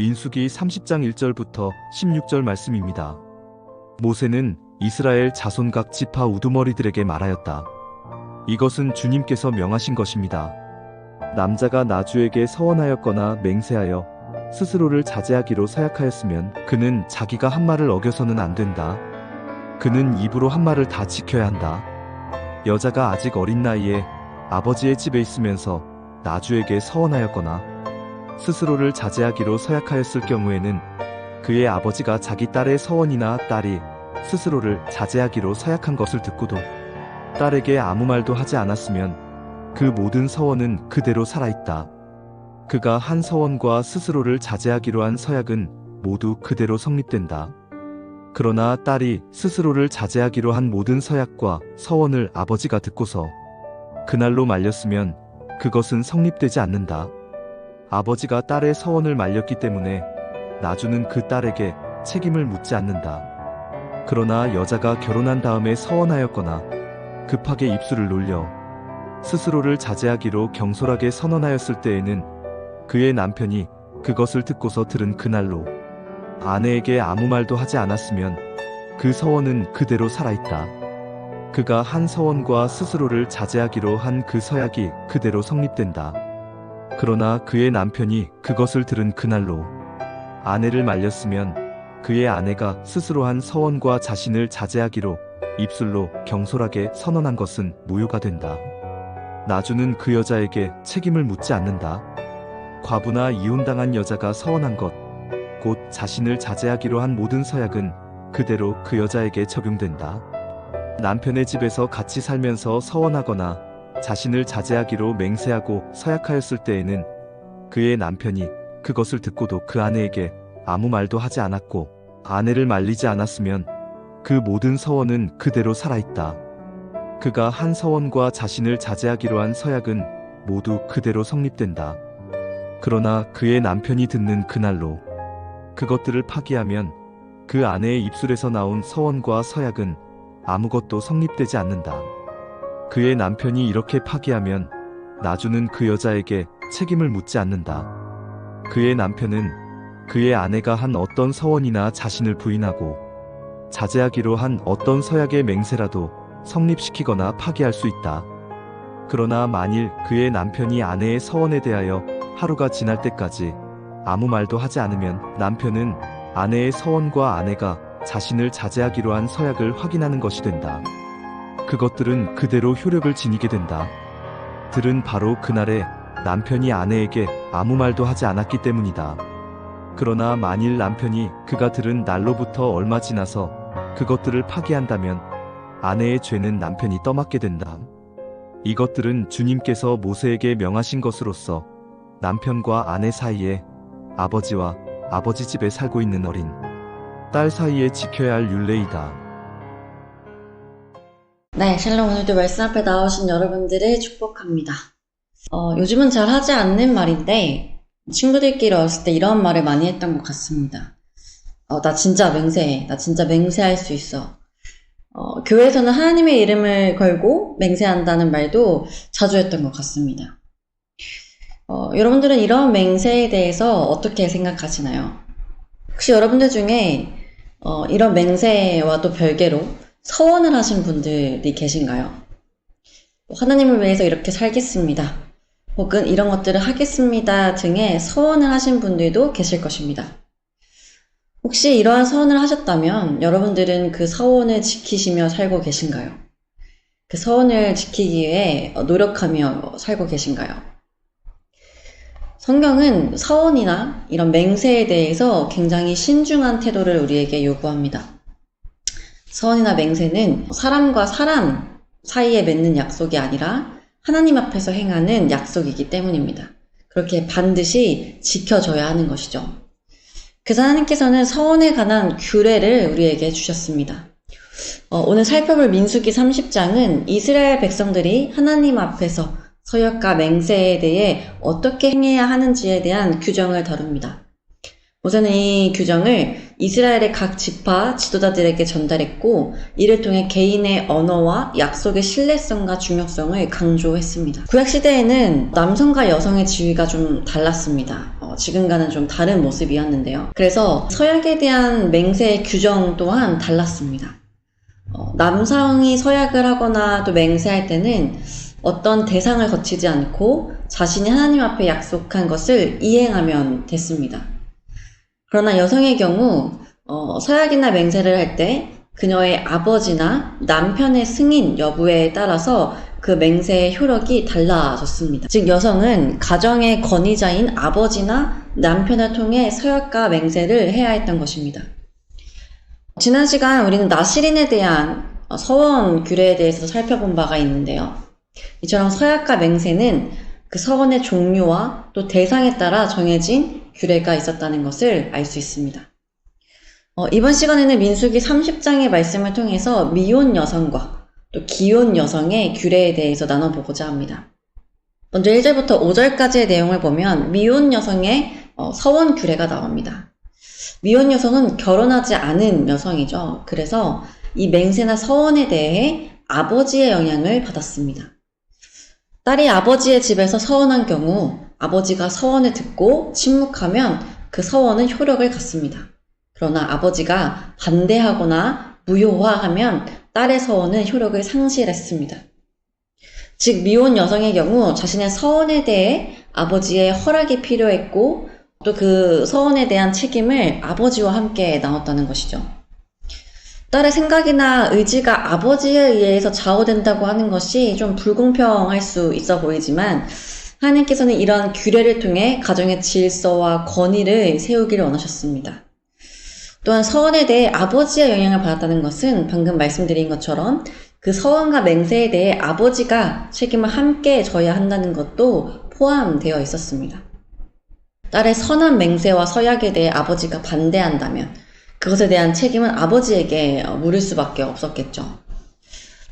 민수기 30장 1절부터 16절 말씀입니다. 모세는 이스라엘 자손 각 지파 우두머리들에게 말하였다. 이것은 주님께서 명하신 것입니다. 남자가 나주에게 서원하였거나 맹세하여 스스로를 자제하기로 서약하였으면 그는 자기가 한 말을 어겨서는 안 된다. 그는 입으로 한 말을 다 지켜야 한다. 여자가 아직 어린 나이에 아버지의 집에 있으면서 나주에게 서원하였거나 스스로를 자제하기로 서약하였을 경우에는 그의 아버지가 자기 딸의 서원이나 딸이 스스로를 자제하기로 서약한 것을 듣고도 딸에게 아무 말도 하지 않았으면 그 모든 서원은 그대로 살아있다. 그가 한 서원과 스스로를 자제하기로 한 서약은 모두 그대로 성립된다. 그러나 딸이 스스로를 자제하기로 한 모든 서약과 서원을 아버지가 듣고서 그날로 말렸으면 그것은 성립되지 않는다. 아버지가 딸의 서원을 말렸기 때문에 나주는 그 딸에게 책임을 묻지 않는다. 그러나 여자가 결혼한 다음에 서원하였거나 급하게 입술을 놀려 스스로를 자제하기로 경솔하게 선언하였을 때에는 그의 남편이 그것을 듣고서 들은 그날로 아내에게 아무 말도 하지 않았으면 그 서원은 그대로 살아있다. 그가 한 서원과 스스로를 자제하기로 한 그 서약이 그대로 성립된다. 그러나 그의 남편이 그것을 들은 그날로 아내를 말렸으면 그의 아내가 스스로 한 서원과 자신을 자제하기로 입술로 경솔하게 선언한 것은 무효가 된다. 나주는 그 여자에게 책임을 묻지 않는다. 과부나 이혼당한 여자가 서원한 것, 곧 자신을 자제하기로 한 모든 서약은 그대로 그 여자에게 적용된다. 남편의 집에서 같이 살면서 서원하거나 자신을 자제하기로 맹세하고 서약하였을 때에는 그의 남편이 그것을 듣고도 그 아내에게 아무 말도 하지 않았고 아내를 말리지 않았으면 그 모든 서원은 그대로 살아있다. 그가 한 서원과 자신을 자제하기로 한 서약은 모두 그대로 성립된다. 그러나 그의 남편이 듣는 그날로 그것들을 파기하면 그 아내의 입술에서 나온 서원과 서약은 아무것도 성립되지 않는다. 그의 남편이 이렇게 파기하면 나주는 그 여자에게 책임을 묻지 않는다. 그의 남편은 그의 아내가 한 어떤 서원이나 자신을 부인하고 자제하기로 한 어떤 서약의 맹세라도 성립시키거나 파기할 수 있다. 그러나 만일 그의 남편이 아내의 서원에 대하여 하루가 지날 때까지 아무 말도 하지 않으면 남편은 아내의 서원과 아내가 자신을 자제하기로 한 서약을 확인하는 것이 된다. 그것들은 그대로 효력을 지니게 된다. 들은 바로 그날에 남편이 아내에게 아무 말도 하지 않았기 때문이다. 그러나 만일 남편이 그가 들은 날로부터 얼마 지나서 그것들을 파기한다면 아내의 죄는 남편이 떠맡게 된다. 이것들은 주님께서 모세에게 명하신 것으로서 남편과 아내 사이에 아버지와 아버지 집에 살고 있는 어린 딸 사이에 지켜야 할 율례이다. 네, 샬롬 오늘도 말씀 앞에 나오신 여러분들을 축복합니다. 어, 요즘은 잘 하지 않는 말인데, 친구들끼리 어렸을 때 이런 말을 많이 했던 것 같습니다. 어, 나 진짜 맹세해. 나 진짜 맹세할 수 있어. 어, 교회에서는 하나님의 이름을 걸고 맹세한다는 말도 자주 했던 것 같습니다. 어, 여러분들은 이런 맹세에 대해서 어떻게 생각하시나요? 혹시 여러분들 중에 어, 이런 맹세와도 별개로 서원을 하신 분들이 계신가요? 하나님을 위해서 이렇게 살겠습니다. 혹은 이런 것들을 하겠습니다 등의 서원을 하신 분들도 계실 것입니다. 혹시 이러한 서원을 하셨다면 여러분들은 그 서원을 지키시며 살고 계신가요? 그 서원을 지키기 위해 노력하며 살고 계신가요? 성경은 서원이나 이런 맹세에 대해서 굉장히 신중한 태도를 우리에게 요구합니다. 서원이나 맹세는 사람과 사람 사이에 맺는 약속이 아니라 하나님 앞에서 행하는 약속이기 때문입니다. 그렇게 반드시 지켜져야 하는 것이죠. 그래서 하나님께서는 서원에 관한 규례를 우리에게 주셨습니다. 어, 오늘 살펴볼 민수기 30장은 이스라엘 백성들이 하나님 앞에서 서약과 맹세에 대해 어떻게 행해야 하는지에 대한 규정을 다룹니다. 모세는 이 규정을 이스라엘의 각 지파 지도자들에게 전달했고 이를 통해 개인의 언어와 약속의 신뢰성과 중요성을 강조했습니다. 구약 시대에는 남성과 여성의 지위가 좀 달랐습니다. 어, 어, 지금과는 좀 다른 모습이었는데요. 그래서 서약에 대한 맹세의 규정 또한 달랐습니다. 어, 남성이 서약을 하거나 또 맹세할 때는 어떤 대상을 거치지 않고 자신이 하나님 앞에 약속한 것을 이행하면 됐습니다. 그러나 여성의 경우 어, 서약이나 맹세를 할 때 그녀의 아버지나 남편의 승인 여부에 따라서 그 맹세의 효력이 달라졌습니다. 즉 여성은 가정의 권위자인 아버지나 남편을 통해 서약과 맹세를 해야 했던 것입니다. 지난 시간 우리는 나시린에 대한 어, 서원 규례에 대해서 살펴본 바가 있는데요. 이처럼 서약과 맹세는 그 서원의 종류와 또 대상에 따라 정해진 규례가 있었다는 것을 알 수 있습니다. 어, 이번 시간에는 민수기 30장의 말씀을 통해서 미혼 여성과 또 기혼 여성의 규례에 대해서 나눠보고자 합니다. 먼저 1절부터 5절까지의 내용을 보면 미혼 여성의 어, 서원 규례가 나옵니다. 미혼 여성은 결혼하지 않은 여성이죠. 그래서 이 맹세나 서원에 대해 아버지의 영향을 받았습니다. 딸이 아버지의 집에서 서원한 경우 아버지가 서원을 듣고 침묵하면 그 서원은 효력을 갖습니다. 그러나 아버지가 반대하거나 무효화하면 딸의 서원은 효력을 상실했습니다. 즉 미혼 여성의 경우 자신의 서원에 대해 아버지의 허락이 필요했고 또 그 서원에 대한 책임을 아버지와 함께 나눴다는 것이죠. 딸의 생각이나 의지가 아버지에 의해서 좌우된다고 하는 것이 좀 불공평할 수 있어 보이지만 하나님께서는 이런 규례를 통해 가정의 질서와 권위를 세우기를 원하셨습니다. 또한 서원에 대해 아버지의 영향을 받았다는 것은 방금 말씀드린 것처럼 그 서원과 맹세에 대해 아버지가 책임을 함께 져야 한다는 것도 포함되어 있었습니다. 딸의 선한 맹세와 서약에 대해 아버지가 반대한다면 그것에 대한 책임은 아버지에게 물을 수밖에 없었겠죠.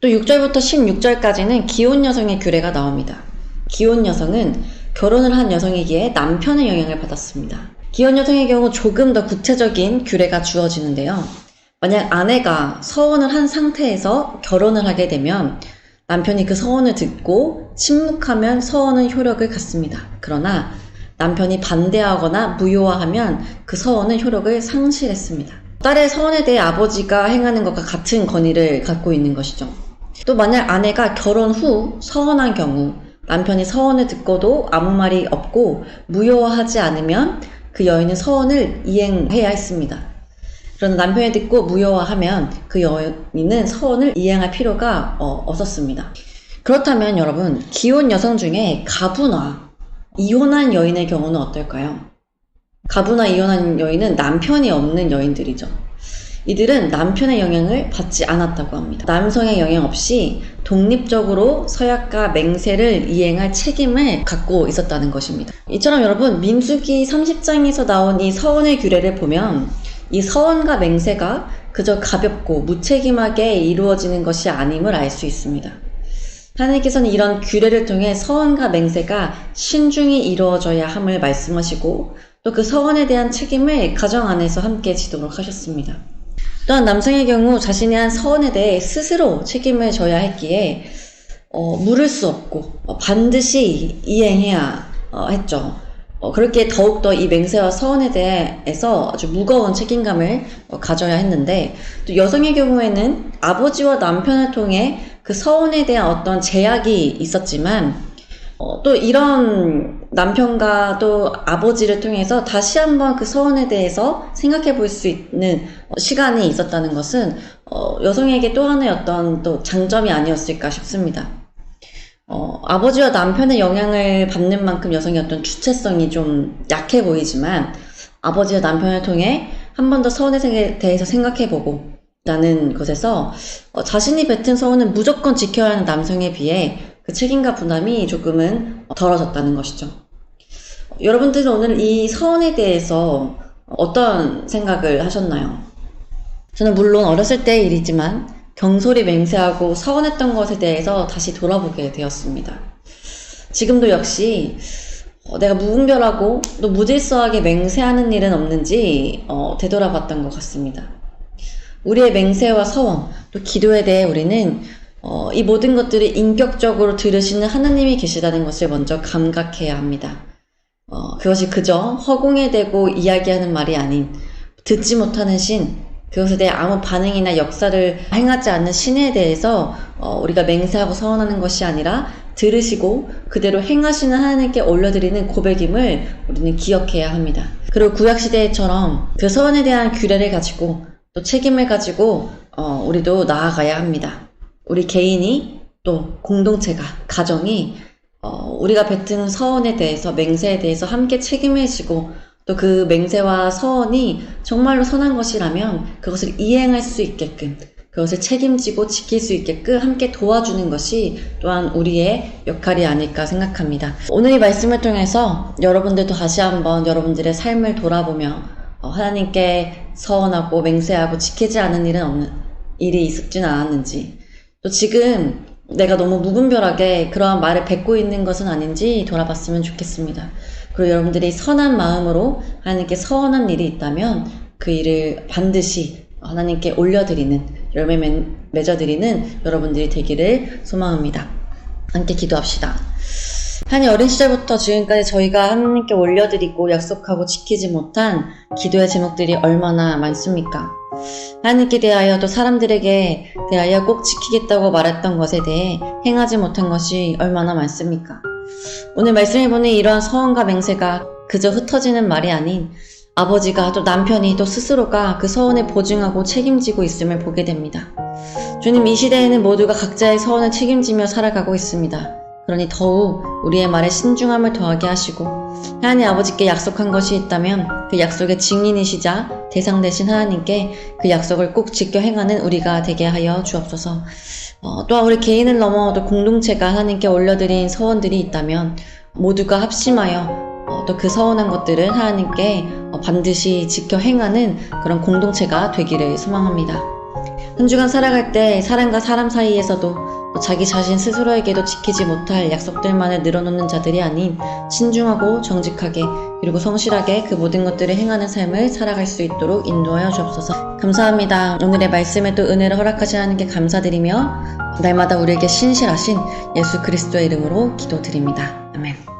또 6절부터 16절까지는 기혼 여성의 규례가 나옵니다. 기혼 여성은 결혼을 한 여성이기에 남편의 영향을 받았습니다. 기혼 여성의 경우 조금 더 구체적인 규례가 주어지는데요. 만약 아내가 서원을 한 상태에서 결혼을 하게 되면 남편이 그 서원을 듣고 침묵하면 서원은 효력을 갖습니다. 그러나 남편이 반대하거나 무효화하면 그 서원은 효력을 상실했습니다. 딸의 서원에 대해 아버지가 행하는 것과 같은 권위를 갖고 있는 것이죠. 또 만약 아내가 결혼 후 서원한 경우 남편이 서원을 듣고도 아무 말이 없고 무효화하지 않으면 그 여인은 서원을 이행해야 했습니다. 그러나 남편이 듣고 무효화하면 그 여인은 서원을 이행할 필요가 어, 없었습니다. 그렇다면 여러분 기혼 여성 중에 가부나 이혼한 여인의 경우는 어떨까요? 가부나 이혼한 여인은 남편이 없는 여인들이죠. 이들은 남편의 영향을 받지 않았다고 합니다. 남성의 영향 없이 독립적으로 서약과 맹세를 이행할 책임을 갖고 있었다는 것입니다. 이처럼 여러분, 민수기 30장에서 나온 이 서원의 규례를 보면 이 서원과 맹세가 그저 가볍고 무책임하게 이루어지는 것이 아님을 알 수 있습니다. 하나님께서는 이런 규례를 통해 서원과 맹세가 신중히 이루어져야 함을 말씀하시고 또 그 서원에 대한 책임을 가정 안에서 함께 지도록 하셨습니다. 또한 남성의 경우 자신이 한 서원에 대해 스스로 책임을 져야 했기에 어, 물을 수 없고 어, 반드시 이행해야 어, 했죠. 어, 그렇게 더욱더 이 맹세와 서원에 대해서 아주 무거운 책임감을 어, 가져야 했는데 또 여성의 경우에는 아버지와 남편을 통해 그 서원에 대한 어떤 제약이 있었지만 어, 또 이런 남편과 또 아버지를 통해서 다시 한번 그 서원에 대해서 생각해 볼 수 있는 어, 시간이 있었다는 것은 어, 여성에게 또 하나의 어떤 또 장점이 아니었을까 싶습니다. 어, 아버지와 남편의 영향을 받는 만큼 여성의 어떤 주체성이 좀 약해 보이지만 아버지와 남편을 통해 한 번 더 서원에 대해서 생각해 보고 라는 것에서 어, 자신이 뱉은 서원은 무조건 지켜야 하는 남성에 비해 그 책임과 부담이 조금은 덜어졌다는 것이죠. 여러분들은 오늘 이 서원에 대해서 어떤 생각을 하셨나요? 저는 물론 어렸을 때의 일이지만 경솔히 맹세하고 서원했던 것에 대해서 다시 돌아보게 되었습니다. 지금도 역시 어, 내가 무분별하고 또 무질서하게 맹세하는 일은 없는지 어, 되돌아봤던 것 같습니다. 우리의 맹세와 서원, 또 기도에 대해 우리는 어, 이 모든 것들이 인격적으로 들으시는 하나님이 계시다는 것을 먼저 감각해야 합니다. 어, 그것이 그저 허공에 대고 이야기하는 말이 아닌 듣지 못하는 신, 그것에 대해 아무 반응이나 역사를 행하지 않는 신에 대해서 어, 우리가 맹세하고 서원하는 것이 아니라 들으시고 그대로 행하시는 하나님께 올려드리는 고백임을 우리는 기억해야 합니다. 그리고 구약시대처럼 그 서원에 대한 규례를 가지고 또 책임을 가지고 어, 우리도 나아가야 합니다. 우리 개인이 또 공동체가, 가정이 어, 우리가 뱉은 서원에 대해서, 맹세에 대해서 함께 책임을 지고 또 그 맹세와 서원이 정말로 선한 것이라면 그것을 이행할 수 있게끔 그것을 책임지고 지킬 수 있게끔 함께 도와주는 것이 또한 우리의 역할이 아닐까 생각합니다. 오늘 이 말씀을 통해서 여러분들도 다시 한번 여러분들의 삶을 돌아보며 어, 하나님께 서원하고 맹세하고 지키지 않은 일은 없는 일이 있었지는 않았는지 또 지금 내가 너무 무분별하게 그러한 말을 뱉고 있는 것은 아닌지 돌아봤으면 좋겠습니다. 그리고 여러분들이 선한 마음으로 하나님께 서원한 일이 있다면 그 일을 반드시 하나님께 올려드리는 열매 맺- 맺어드리는 여러분들이 되기를 소망합니다. 함께 기도합시다. 하나님 어린 시절부터 지금까지 저희가 하나님께 올려드리고 약속하고 지키지 못한 기도의 제목들이 얼마나 많습니까? 하나님께 대하여 또 사람들에게 대하여 꼭 지키겠다고 말했던 것에 대해 행하지 못한 것이 얼마나 많습니까? 오늘 말씀해 보는 이러한 서원과 맹세가 그저 흩어지는 말이 아닌 아버지가 또 남편이 또 스스로가 그 서원을 보증하고 책임지고 있음을 보게 됩니다. 주님 이 시대에는 모두가 각자의 서원을 책임지며 살아가고 있습니다. 그러니 더욱 우리의 말에 신중함을 더하게 하시고 하나님 아버지께 약속한 것이 있다면 그 약속의 증인이시자 대상 되신 하나님께 그 약속을 꼭 지켜 행하는 우리가 되게 하여 주옵소서. 어, 또한 우리 개인을 넘어 또 공동체가 하나님께 올려드린 서원들이 있다면 모두가 합심하여 어, 또그 서원한 것들을 하나님께 어, 반드시 지켜 행하는 그런 공동체가 되기를 소망합니다. 한 주간 살아갈 때 사람과 사람 사이에서도 또 자기 자신 스스로에게도 지키지 못할 약속들만을 늘어놓는 자들이 아닌 신중하고 정직하게 그리고 성실하게 그 모든 것들을 행하는 삶을 살아갈 수 있도록 인도하여 주옵소서. 감사합니다. 오늘의 말씀에 또 은혜를 허락하신 하나님께 감사드리며 날마다 우리에게 신실하신 예수 그리스도의 이름으로 기도드립니다. 아멘.